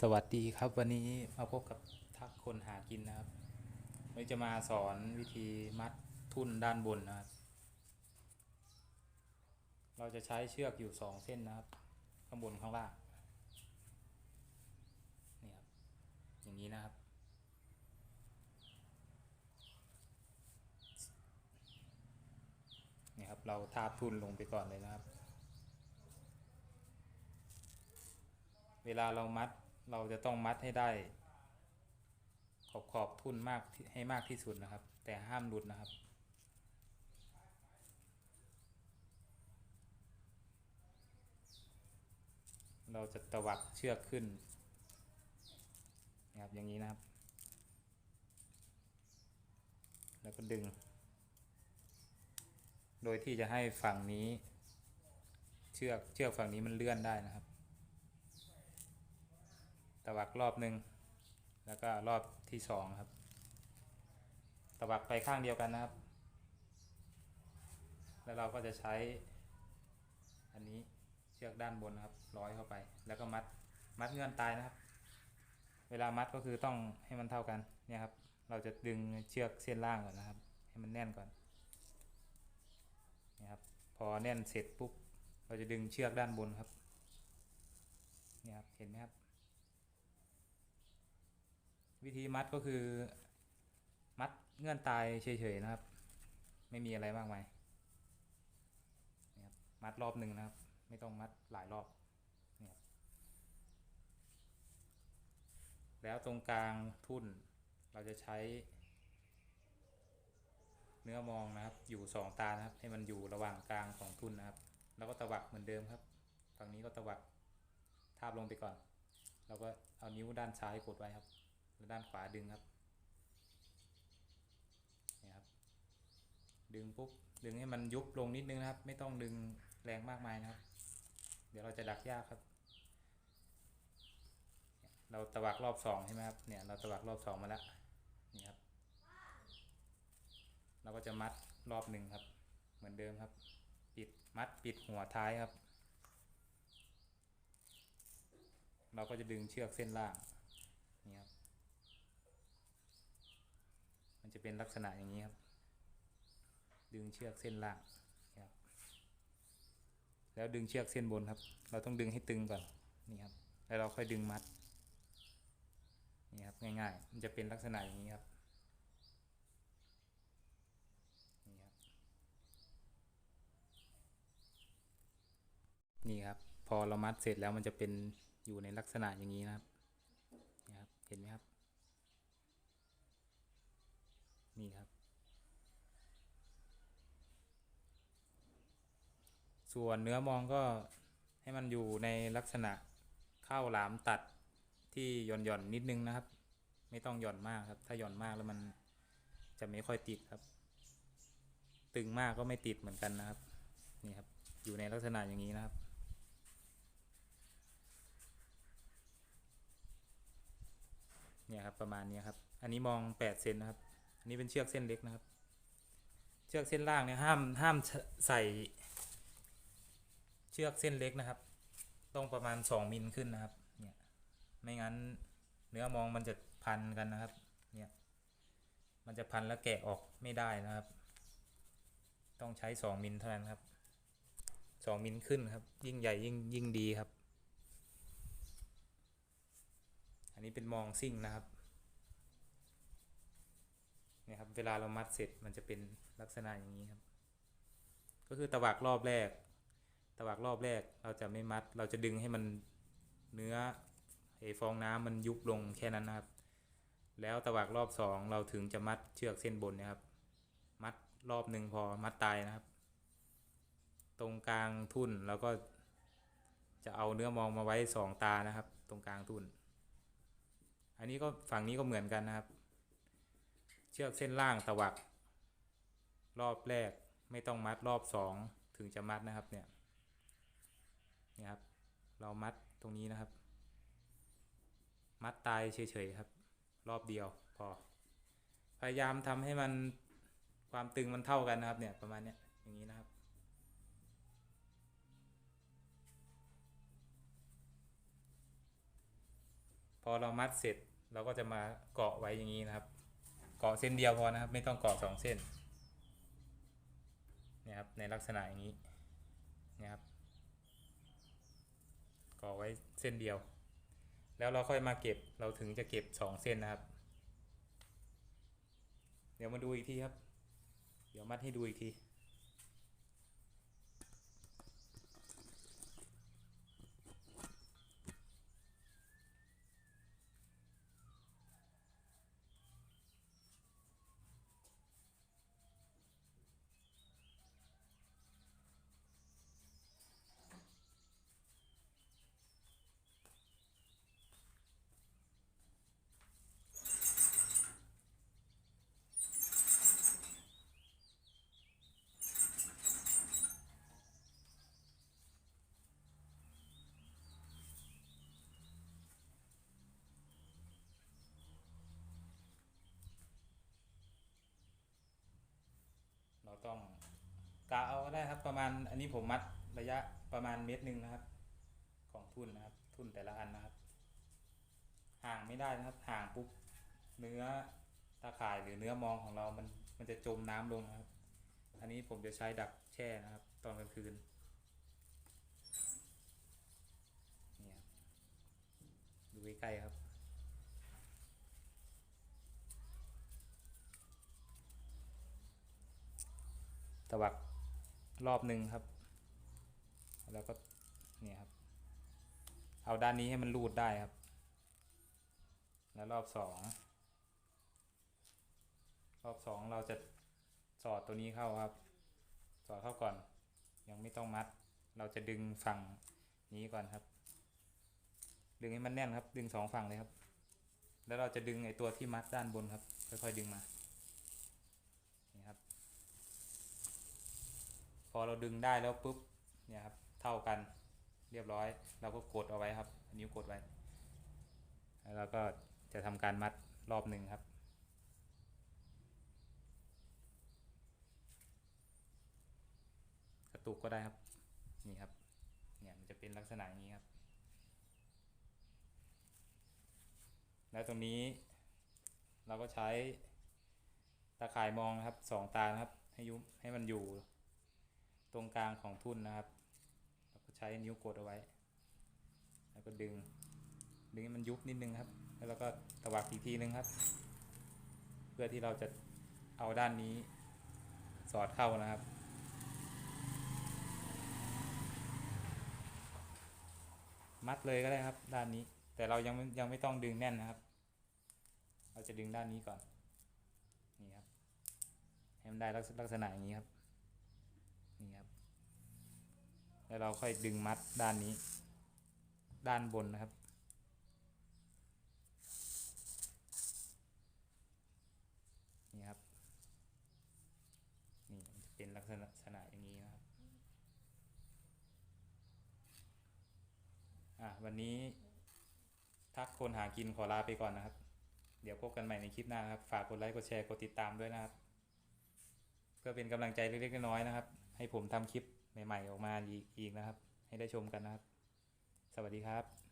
สวัสดีครับวันนี้มาพบกับทักคนหากินนะครับวันนี้จะมาสอนวิธีมัดทุ่นด้านบนนะครับ เราจะใช้เชือกอยู่สองเส้นนะครับ ข้างบนข้างล่างนี่ครับอย่างนี้นะครับ นี่ครับเราทาบทุ่นลงไปก่อนเลยนะครับ เวลาเรามัด เราจะต้องมัดให้ได้ ขอบขอบทุ่นมากให้มากที่สุดนะครับ แต่ห้ามหลุดนะครับ เราจะตวัดเชือกขึ้นนะครับอย่างนี้นะครับ แล้วก็ดึง โดยที่จะให้ฝั่งนี้ เชือกเชือกฝั่งนี้มันเลื่อนได้นะครับ ตวักรอบหนึ่งแล้วก็รอบที่สองครับตวักไปข้างเดียวกันนะครับ แล้วเราก็จะใช้ อันนี้เชือกด้านบนนะครับ ร้อยเข้าไป แล้วก็มัดมัดเงื่อนตายนะครับ เวลามัดก็คือต้องให้มันเท่ากันเนี่ยครับ เราจะดึงเชือกเส้นล่างก่อนนะครับ ให้มันแน่นก่อนนี่ครับพอแน่นเสร็จปุ๊บเราจะดึงเชือกด้านบนครับเนี่ยครับเห็นไหมครับ วิธีมัดก็คือ มัดเงื่อนตายเฉยๆนะครับ ไม่มีอะไรมากมายนี่ครับมัดรอบหนึ่งนะครับ ไม่ต้องมัดหลายรอบนี่ครับแล้วตรงกลางทุ่นเราจะใช้ เนื้อมองนะครับอยู่สองตานะครับ ให้มันอยู่ระหว่างกลางของทุ่นนะครับ แล้วก็ตะวัดเหมือนเดิมครับฝั่งนี้ก็ตะวัดทาบลงไปก่อนเราก็เอานิ้วด้านซ้ายกดไว้ครับ แล้วด้านขวาดึงครับนี่ครับ ดึงปุ๊บดึงให้มันยุบลงนิดนึงนะครับ ไม่ต้องดึงแรงมากมายนะครับ เดี๋ยวเราจะดักยากครับ เราตะวักรอบสองใช่ไหมครับเนี่ยเราตะวักรอบสองมาแล้วนี่ครับเราก็จะมัดรอบหนึ่งครับ เหมือนเดิมครับ ปิดมัดปิดหัวท้ายครับ เราก็จะดึงเชือกเส้นล่าง นี่ครับ มัน จะเป็นลักษณะอย่างนี้ครับ ดึงเชือกเส้นล่างครับแล้วดึงเชือกเส้นบนครับ เราต้องดึงให้ตึงก่อนนี่ครับแล้วเราค่อยดึงมัดนี่ครับง่ายๆ มันจะเป็นลักษณะอย่างนี้ครับนี่ครับ นี่ครับ พอเรามัดเสร็จแล้วมันจะเป็นอยู่ในลักษณะอย่างนี้นะครับนี่ครับเห็นไหมครับ นี่ครับ ส่วนเนื้อมองก็ให้มันอยู่ในลักษณะเข้าหลามตัดที่หย่อนหย่อนนิดนึงนะครับ ไม่ต้องหย่อนมากครับ ถ้าหย่อนมากแล้วมันจะไม่ค่อยติดครับ ตึงมากก็ไม่ติดเหมือนกันนะครับ นี่ครับ อยู่ในลักษณะอย่างนี้นะครับเนี่ยครับประมาณนี้ครับ อันนี้มองแปดเซนนะครับ อันนี้เป็นเชือกเส้นเล็กนะครับ เชือกเส้นล่างเนี่ยห้ามห้ามใส่เชือกเส้นเล็กนะครับ ต้องประมาณสองมิลขึ้นนะครับ เนี่ย ไม่งั้นเนื้อมองมันจะพันกันนะครับ เนี่ย มันจะพันแล้วแกะออกไม่ได้นะครับ ต้องใช้สองมิลเท่านั้นครับสองมิลขึ้นครับ ยิ่งใหญ่ยิ่งยิ่งดีครับ อันนี้เป็นมองซิ่งนะครับ นี่ยครับเวลาเรามัดเสร็จมันจะเป็นลักษณะอย่างนี้ครับ ก็คือตวักรอบแรกตวักรอบแรกเราจะไม่มัด เราจะดึงให้มันเนื้อไอฟองน้ำมันยุบลงแค่นั้นนะครับ แล้วตวักรอบสองเราถึงจะมัดเชือกเส้นบนนะครับ มัดรอบหนึ่งพอมัดตายนะครับ ตรงกลางทุ่นเราก็จะเอาเนื้อมองมาไว้สองตานะครับ ตรงกลางทุ่น อันนี้ก็ฝั่งนี้ก็เหมือนกันนะครับ เชือกเส้นล่างตวัก รอบแรกไม่ต้องมัดรอบสองถึงจะมัดนะครับเนี่ยนี่ครับ เรามัดตรงนี้นะครับ มัดตายเฉยๆครับ รอบเดียวพอพยายามทำให้มันความตึงมันเท่ากันนะครับเนี่ยประมาณเนี้ยอย่างนี้นะครับ พอเรามัดเสร็จเราก็จะมาเกาะไว้อย่างนี้นะครับาะเส้นเดียวพอนะครับ ไม่ต้องเกาะสองเส้นนะครับในลักษณะอย่างนี้นะครับเกาะไว้เส้นเดียว แล้วเราค่อยมาเก็บเราถึงจะเก็บสองเส้นนะครับ เดี๋ยวมาดูอีกทีครับ เดี๋ยวมัดให้ดูอีกที ต้องกะเอาก็ได้ครับประมาณอันนี้ผมมัดระยะประมาณเมตรหนึ่งนะครับ ของทุ่นนะครับ ทุ่นแต่ละอันนะครับ ห่างไม่ได้นะครับ ห่างปุ๊บเนื้อตาข่ายหรือเนื้อมองของเรามันมันจะจมน้ำลงนะครับ อันนี้ผมจะใช้ดักแช่นะครับ ตอนกลางคืนเนี่ครับดูใกล้ๆครับ วักรอบหนึ่งครับ แล้วก็เนี่ยครับ เอาด้านนี้ให้มันรูดได้ครับ แล้วรอบสองรอบสองเราจะสอดตัวนี้เข้าครับ สอดเข้าก่อน ยังไม่ต้องมัด เราจะดึงฝั่งนี้ก่อนครับ ดึงให้มันแน่นครับ ดึงสองฝั่งเลยครับ แล้วเราจะดึงไอตัวที่มัดด้านบนครับ ค่อยๆดึงมา นี่ครับ พ อเราดึงได้แล้วปุ๊บเนี่ยครับเท่ากันเรียบร้อย เราก็กดเอาไว้ครับ นิ้วกดไว้ แล้วเราก็จะทำการมัดรอบหนึ่งครับ กระตุกก็ได้ครับนี่ครับเนี่ยมันจะเป็นลักษณะอย่างนี้ครับ แล้วตรงนี้ เราก็ใช้ตาข่ายมองนะครับสองตานะครับให้ยุให้มันอยู่ ตรงกลางของทุ่นนะครับแล้วก็ใช้นิ้วกดเอาไว้ แล้วก็ดึง ดึงให้มันยุบนิดนึงครับ แล้วเราก็ตวักอีกทีนึงครับ เพื่อที่เราจะเอาด้านนี้สอดเข้านะครับมัดเลยก็ได้ครับด้านนี้ แต่เรายังยังไม่ต้องดึงแน่นนะครับ เราจะดึงด้านนี้ก่อนนี่ครับให้มันได้ลักษณะอย่างนี้ครับ แล้วเราค่อยดึงมัดด้านนี้ ด้านบนนะครับ นี่ครับ นี่จะเป็นลักษณะอย่างนี้นะครับ อะวันนี้ทักคนหากินขอลาไปก่อนนะครับ เดี๋ยวพบกันใหม่ในคลิปหน้าครับ ฝากกดไลค์ กดแชร์ กดติดตามด้วยนะครับ เพื่อเป็นกำลังใจเล็กๆน้อยๆนะครับ ให้ผมทำคลิป ใหม่ๆออกมาอีกนะครับ ให้ได้ชมกันนะครับ สวัสดีครับ